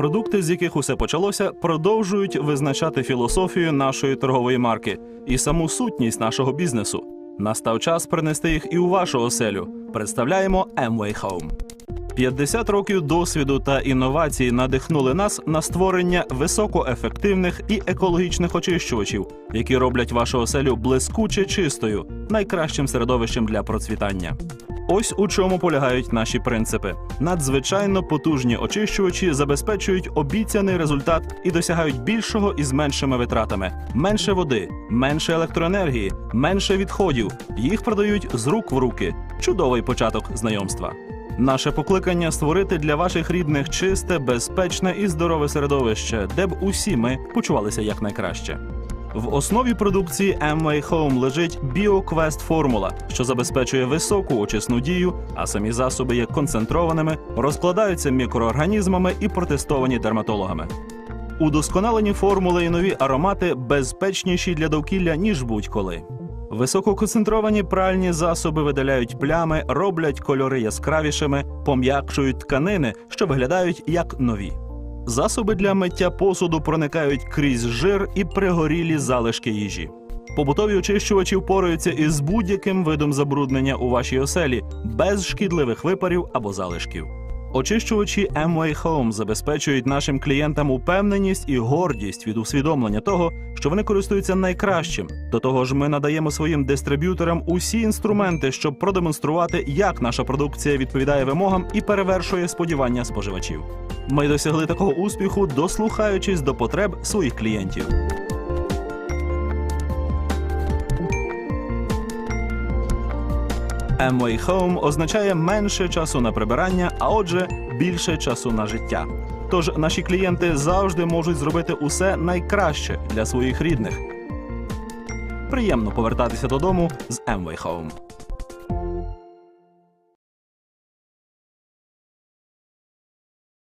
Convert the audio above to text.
Продукти, з яких усе почалося, продовжують визначати філософію нашої торгової марки і саму сутність нашого бізнесу. Настав час принести їх і у вашу оселю. Представляємо Amway Home. 50 років досвіду та інновацій надихнули нас на створення високоефективних і екологічних очищувачів, які роблять вашу оселю блискуче чистою, найкращим середовищем для процвітання. Ось у чому полягають наші принципи. Надзвичайно потужні очищувачі забезпечують обіцяний результат і досягають більшого із меншими витратами: менше води, менше електроенергії, менше відходів. Їх продають з рук в руки. Чудовий початок знайомства. Наше покликання створити для ваших рідних чисте, безпечне і здорове середовище, де б усі ми почувалися якнайкраще. В основі продукції Amway Home лежить BioQuest формула, що забезпечує високу очисну дію, а самі засоби є концентрованими, розкладаються мікроорганізмами і протестовані дерматологами. Удосконалені формули і нові аромати безпечніші для довкілля ніж будь-коли. Висококонцентровані пральні засоби видаляють плями, роблять кольори яскравішими, пом'якшують тканини, що виглядають як нові. Засоби для миття посуду проникають крізь жир і пригорілі залишки їжі. Побутові очищувачі впораються із будь-яким видом забруднення у вашій оселі без шкідливих випарів або залишків. Очищувачі Amway Home забезпечують нашим клієнтам упевненість і гордість від усвідомлення того, що вони користуються найкращим. До того ж, ми надаємо своїм дистриб'юторам усі інструменти, щоб продемонструвати, як наша продукція відповідає вимогам і перевершує сподівання споживачів. Ми досягли такого успіху, дослухаючись до потреб своїх клієнтів. Amway Home означає менше часу на прибирання, а отже, більше часу на життя. Тож наші клієнти завжди можуть зробити усе найкраще для своїх рідних. Приємно повертатися додому з Amway Home.